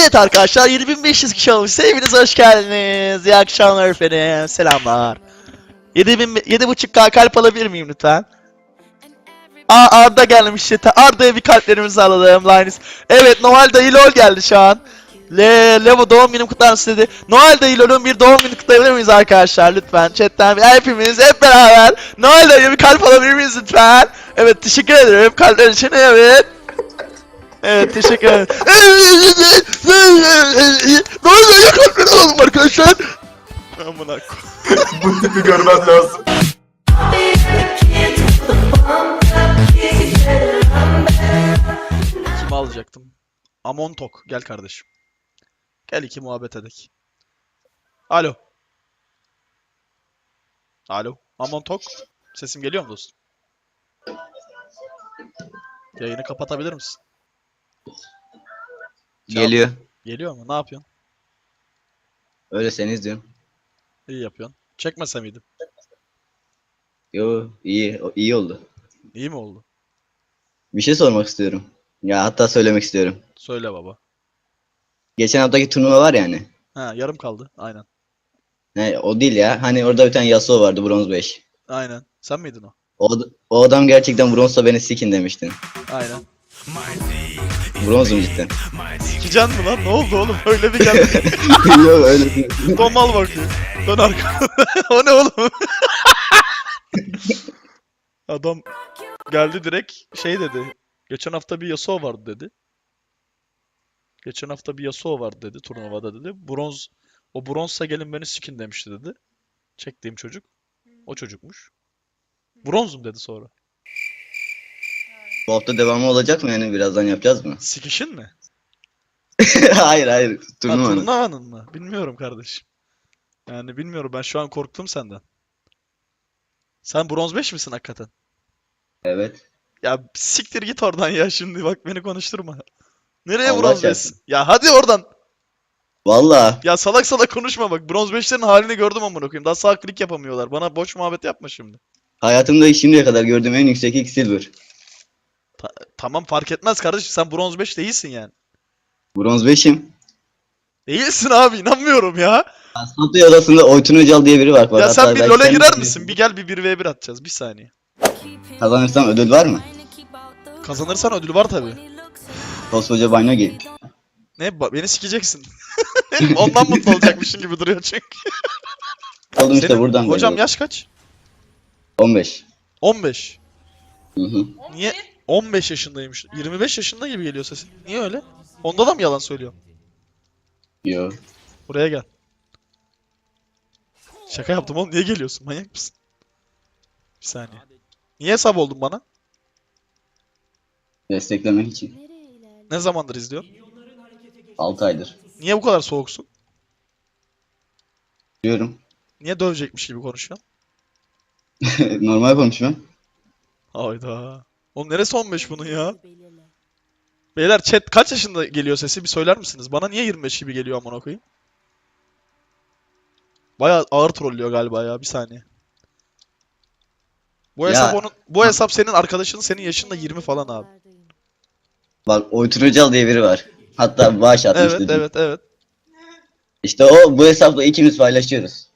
Evet arkadaşlar 7500 kişi olmuş. Hepiniz hoş geldiniz. İyi akşamlar efendim. Selamlar. 7000 7.5k kalp alabilir miyim lütfen? Aa Arda gelmiş chat'e. Arda'ya bir kalplerimizi alalım. Linus. Evet Noel dayı lol geldi şu an. Le Levo doğum günüm kutlar mısın dedi. Noel dayı lol'un bir doğum günü kutlayabilir miyiz arkadaşlar lütfen? Chatten bir hepimiz hep beraber Noel dayıya bir kalp alabilir miyiz lütfen? Evet teşekkür ederim kalpler için evet. Evet teşekkür ederim. Noel dayıya kalpleri alalım arkadaşlar. Amına Bu tipi görmen lazım. Kimi alacaktım? Amontok gel kardeşim. Gel iki muhabbet edek. Alo. Alo. Amontok. Sesim geliyor mu dostum? Yayını kapatabilir misin? Geliyor. Geliyor mu? Ne yapıyorsun? Öyle sen izliyorsun. İyi yapıyorsun. Çekmese miydim? Yo iyi o- iyi oldu. İyi mi oldu? Bir şey sormak istiyorum. Ya hatta söylemek istiyorum. Söyle baba. Geçen haftaki turnuva var yani. Ha yarım kaldı. Aynen. He, o değil ya. Hani orada bir tane Yasuo vardı bronz 5. Aynen. Sen miydin o? O, o adam gerçekten bronzsa beni sikin demiştin. Aynen. Bronzum cidden. Sikecen mi lan? Ne oldu oğlum? Öyle bir geldi. Yok öyle değil. Domal bakıyor. Dön arkana. o ne oğlum? Adam geldi direkt şey dedi. Geçen hafta bir Yasuo vardı dedi. Geçen hafta bir Yasuo vardı dedi turnuvada dedi. Bronz o bronzsa gelin beni sikin demişti dedi. Çektiğim çocuk. O çocukmuş. Bronzum dedi sonra. Bu hafta devamı olacak mı yani birazdan yapacağız mı? Sikişin mi? hayır hayır. Ha, Turnuvanın. turnuvanın mı? Bilmiyorum kardeşim. Yani bilmiyorum ben şu an korktum senden. Sen bronz 5 misin hakikaten? Evet. Ya siktir git oradan ya şimdi bak beni konuşturma. Nereye Allah bronz 5? çarpsın. Ya hadi oradan. Valla. Ya salak salak konuşma bak. Bronz 5'lerin halini gördüm amına koyayım. Daha sağ klik yapamıyorlar. Bana boş muhabbet yapma şimdi. Hayatımda şimdiye kadar gördüğüm en yüksek ilk silver. Tamam fark etmez kardeşim. Sen bronz 5 değilsin yani. Bronz 5'im. Değilsin abi inanmıyorum ya. Asfaltı odasında Oytun Öcal diye biri var. Ya hatta sen bir belki LoL'e sen girer misin? Bir gel bir 1v1 atacağız. Bir saniye. Kazanırsam ödül var mı? Kazanırsan ödül var tabi. Koskoca banyo gel. Ne? Ba- Beni sikeceksin. Ondan mutlu olacakmışsın gibi duruyor çünkü. Oldum işte Senin- buradan hocam yaş kaç? 15. 15. Hı hı. Niye? 15 yaşındaymış. 25 yaşında gibi geliyor sesin. Niye öyle? Onda da mı yalan söylüyor? Yo. Buraya gel. Şaka yaptım oğlum. Niye geliyorsun? Manyak mısın? Bir saniye. Niye hesap oldun bana? Desteklemek için. Ne zamandır izliyorsun? 6 aydır. Niye bu kadar soğuksun? Diyorum. Niye dövecekmiş gibi konuşuyorsun? Normal konuşma. Hayda. Oğlum neresi 15 bunun ya? Beyler chat kaç yaşında geliyor sesi bir söyler misiniz? Bana niye 25 gibi geliyor amına koyayım? Baya ağır trollüyor galiba ya bir saniye. Bu Ya- hesap onun bu hesap senin arkadaşın senin yaşında 20 falan abi. Bak Oytun Öcal diye biri var. Hatta bağış atmıştı. Evet evet evet. İşte o bu hesapla ikimiz paylaşıyoruz.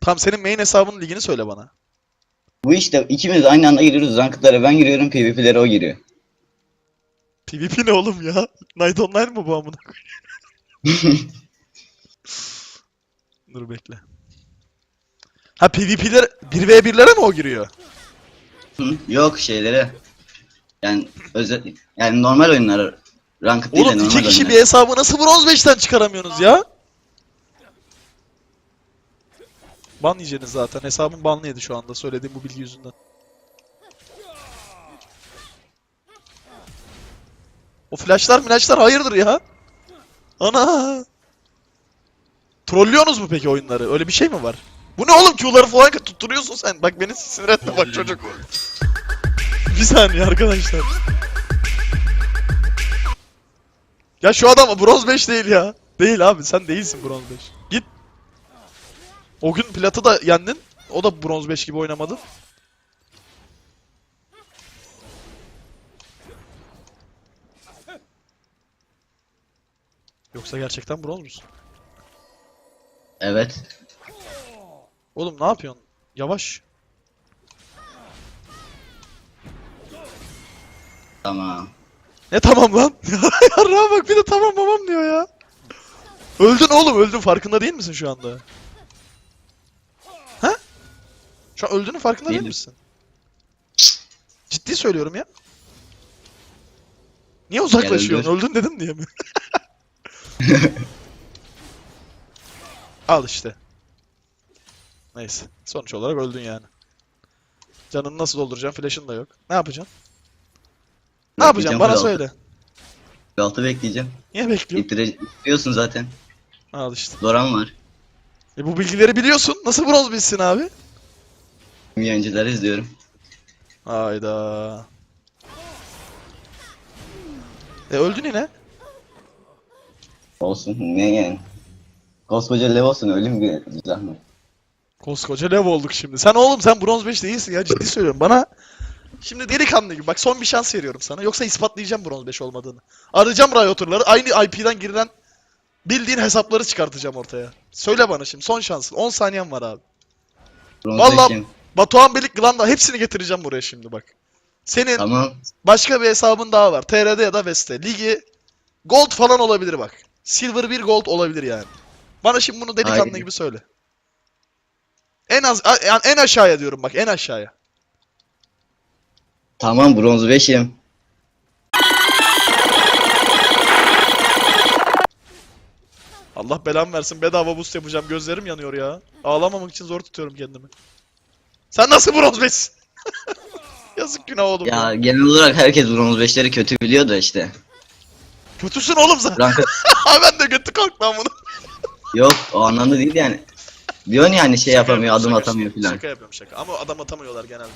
Tam senin main hesabının ligini söyle bana. Bu işte ikimiz aynı anda giriyoruz. Rankıtlara ben giriyorum, PvP'lere o giriyor. PvP ne oğlum ya? Night Online mı bu amına? Dur bekle. Ha PvP'ler 1v1'lere mi o giriyor? Hı, Yok şeylere. Yani özel yani normal oyunlar ranked değil de Oğlum normal iki kişi oyunlar. bir hesabı nasıl bronz 5'ten çıkaramıyorsunuz ya? Ban yiyeceksiniz zaten. Hesabım banlı yedi şu anda söylediğim bu bilgi yüzünden. O flashlar flashlar hayırdır ya? Ana! Trollüyorsunuz mu peki oyunları? Öyle bir şey mi var? Bu ne oğlum Q'ları falan tutturuyorsun sen. Bak beni sinir etme bak çocuk. bir saniye arkadaşlar. Ya şu adam bronz 5 değil ya. Değil abi sen değilsin bronz 5. Git. O gün platı da yendin. O da bronz 5 gibi oynamadı. Yoksa gerçekten bronz musun? Evet. Oğlum ne yapıyorsun? Yavaş. Tamam. Ne tamam lan? Yarrağa bak bir de tamam babam diyor ya. Öldün oğlum öldün farkında değil misin şu anda? Şu an öldüğünün farkında değil Değilim. misin? Ciddi söylüyorum ya. Niye uzaklaşıyorsun? Öldün dedim diye mi? Al işte. Neyse. Sonuç olarak öldün yani. Canını nasıl dolduracaksın? Flash'ın da yok. Ne yapacaksın? Ne yapacaksın? Bana söyle. Altı bekleyeceğim. Niye bekliyorsun? İttire... Biliyorsun zaten. Al işte. Doran var. E bu bilgileri biliyorsun. Nasıl bronz bilsin abi? Yayıncıları izliyorum. Hayda. E öldün yine. Olsun. Ne yani? Koskoca lev olsun ölüm bir zahmet. Koskoca lev olduk şimdi. Sen oğlum sen bronz 5 değilsin ya ciddi söylüyorum. Bana şimdi delikanlı gibi bak son bir şans veriyorum sana. Yoksa ispatlayacağım bronz 5 olmadığını. Arayacağım Riot'ları. Aynı IP'den girilen bildiğin hesapları çıkartacağım ortaya. Söyle bana şimdi son şansın. 10 saniyen var abi. Bronz Vallahi- beşim. Batuhan Belik Glanda hepsini getireceğim buraya şimdi bak. Senin Tamam. Başka bir hesabın daha var. TR'de ya da Veste. Ligi Gold falan olabilir bak. Silver 1 Gold olabilir yani. Bana şimdi bunu delikanlı Aynen. gibi söyle. En az a- yani en aşağıya diyorum bak en aşağıya. Tamam bronz beşim. Allah belamı versin bedava boost yapacağım gözlerim yanıyor ya. Ağlamamak için zor tutuyorum kendimi. Sen nasıl bronz beşsin? Yazık günah oğlum ya. Ya genel olarak herkes bronz beşleri kötü biliyor da işte. Kötüsün oğlum sen. Ranked ben de kötü korkmam bunu. yok o anlamda değil yani. Diyorsun yani şey yapamıyor Şaka adım yapıyorum, atamıyor şaka, filan. Şaka yapıyorum şaka. Ama adam atamıyorlar genelde.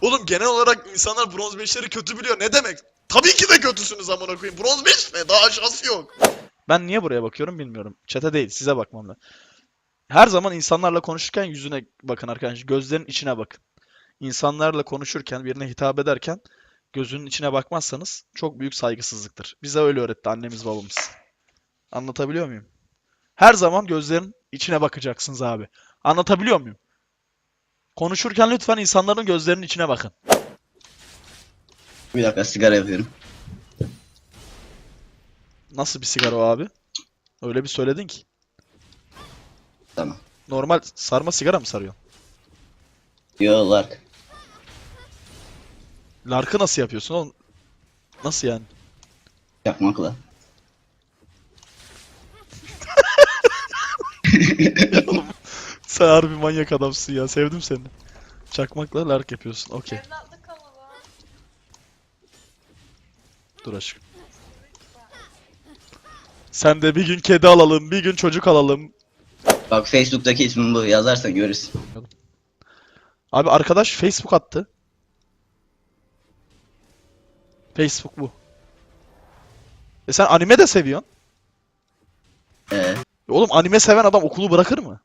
Oğlum genel olarak insanlar bronz 5'leri kötü biliyor. Ne demek? Tabii ki de kötüsünüz amına koyayım. Bronz 5 ne? Daha aşağısı yok. Ben niye buraya bakıyorum bilmiyorum. Çete değil, size bakmam lazım. Her zaman insanlarla konuşurken yüzüne bakın arkadaşlar. Gözlerin içine bakın. İnsanlarla konuşurken, birine hitap ederken gözünün içine bakmazsanız çok büyük saygısızlıktır. Bize öyle öğretti annemiz babamız. Anlatabiliyor muyum? Her zaman gözlerin içine bakacaksınız abi. Anlatabiliyor muyum? Konuşurken lütfen insanların gözlerinin içine bakın. Bir dakika sigara yapıyorum. Nasıl bir sigara o abi? Öyle bir söyledin ki. Tamam. Normal sarma sigara mı sarıyorsun? Yo lark. Larkı nasıl yapıyorsun oğlum? Nasıl yani? Yapmakla. oğlum sen harbi manyak adamsın ya. Sevdim seni. Çakmakla lark yapıyorsun. Okey. Evlatlık. Dur aşkım. Sen de bir gün kedi alalım, bir gün çocuk alalım. Bak Facebook'taki ismim bu yazarsan görürsün. Abi arkadaş Facebook attı. Facebook bu. E sen anime de seviyorsun. Ee, Oğlum anime seven adam okulu bırakır mı?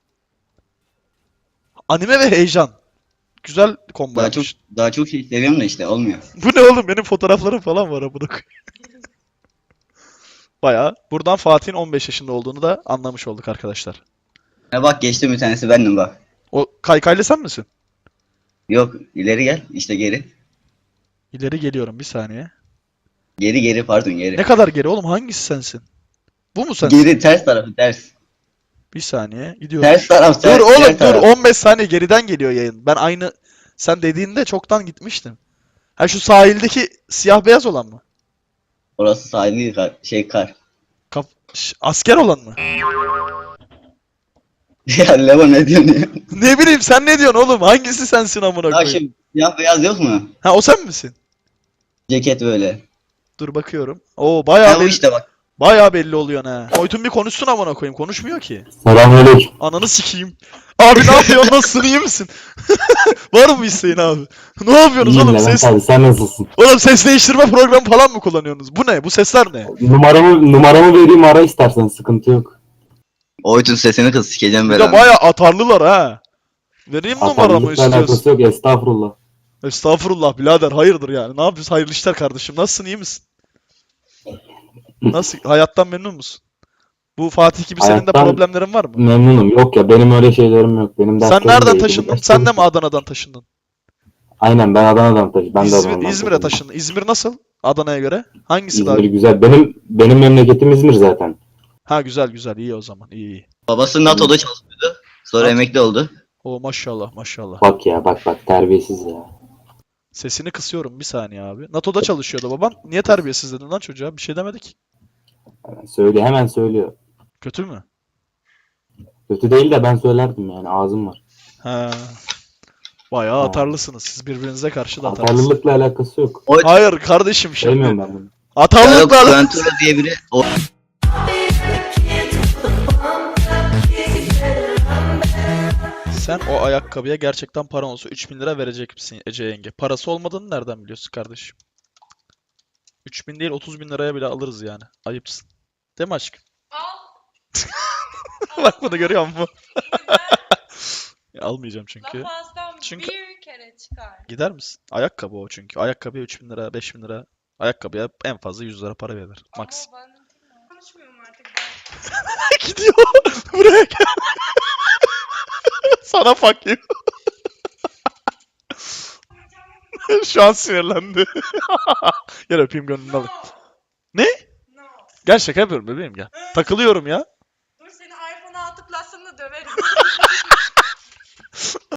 Anime ve heyecan. Güzel combo daha çok yapmış. daha çok şey seviyorum da işte olmuyor. Bu ne oğlum? Benim fotoğraflarım falan var amına. Bayağı. Buradan Fatih'in 15 yaşında olduğunu da anlamış olduk arkadaşlar. Ha bak geçtim bir tanesi bendim bak. O kaykaylı sen misin? Yok ileri gel işte geri. İleri geliyorum bir saniye. Geri geri pardon geri. Ne kadar geri oğlum? Hangisi sensin? Bu mu sensin? Geri ters tarafı ters. Bir saniye. Gidiyorum. Ters taraf ters. Dur oğlum ters dur taraf. 15 saniye geriden geliyor yayın. Ben aynı sen dediğinde çoktan gitmiştim. Ha şu sahildeki siyah beyaz olan mı? Orası sahil değil kar. Şey kar. Kap Ş- asker olan mı? Ya Levo ne diyorsun ya? Ne bileyim sen ne diyorsun oğlum? Hangisi sensin amına Ya koyayım? siyah beyaz yok mu? Ha o sen misin? Ceket böyle. Dur bakıyorum. Oo bayağı Ya bu belli, işte bak. bayağı belli oluyor ha. Oytun bir konuşsun amına koyayım. Konuşmuyor ki. Selamünaleyküm. Ananı sikeyim. Abi ne yapıyorsun? Nasılsın? iyi misin? Var mı isteğin abi? Ne yapıyorsunuz İyiyim oğlum? Levent Ses, abi sen nasılsın? oğlum ses değiştirme programı falan mı kullanıyorsunuz? Bu ne? Bu sesler ne? Numaramı numaramı vereyim ara istersen sıkıntı yok. Oytun sesini kız sikeceğim Bir ben. de bayağı atarlılar ha. Vereyim numaramı Atanlıkla istiyorsun? alakası yok estağfurullah. Estağfurullah birader hayırdır yani. Ne yapıyorsun? Hayırlı işler kardeşim. Nasılsın? iyi misin? Nasıl? Hayattan memnun musun? Bu Fatih gibi senin de Hayattan- problemlerin var mı? Memnunum. Yok ya benim öyle şeylerim yok. Benim Sen nereden taşındın? Sen de mi Adana'dan taşındın? Aynen ben Adana'dan taşındım. Ben de İzmir, Adana'dan İzmir'e taşındın. İzmir nasıl? Adana'ya göre? Hangisi daha? İzmir güzel. Benim benim memleketim İzmir zaten. Ha güzel güzel iyi o zaman iyi iyi. Babası NATO'da çalışıyordu. Sonra NATO. emekli oldu. O maşallah maşallah. Bak ya bak bak terbiyesiz ya. Sesini kısıyorum bir saniye abi. NATO'da çalışıyordu baban. Niye terbiyesiz dedin lan çocuğa? Bir şey demedik. Hemen söyle hemen söylüyor. Kötü mü? Kötü değil de ben söylerdim yani ağzım var. He. Bayağı Ha. atarlısınız. Siz birbirinize karşı da atarlısınız. Atarlılıkla alakası yok. Hayır kardeşim şimdi. Sevmiyorum ben bunu. yok Atarlıkla Ventura diye biri o Sen o ayakkabıya gerçekten paran olsa 3000 lira verecek misin Ece yenge? Parası olmadığını nereden biliyorsun kardeşim? 3000 değil 30 bin liraya bile alırız yani. Ayıpsın. Değil mi aşkım? Bak bunu görüyor musun? Ya Almayacağım çünkü. Lafazdan Çünkü- bir kere çıkar. Gider misin? Ayakkabı o çünkü. Ayakkabıya 3000 lira, 5000 lira. Ayakkabıya en fazla 100 lira para verilir. Max. Ama ben konuşmuyorum artık ben. Gidiyor. Buraya gel. Sana fuck you. Şu an sinirlendi. gel öpeyim gönlünü alayım. Ne? Gel şaka yapıyorum bebeğim gel. Takılıyorum ya.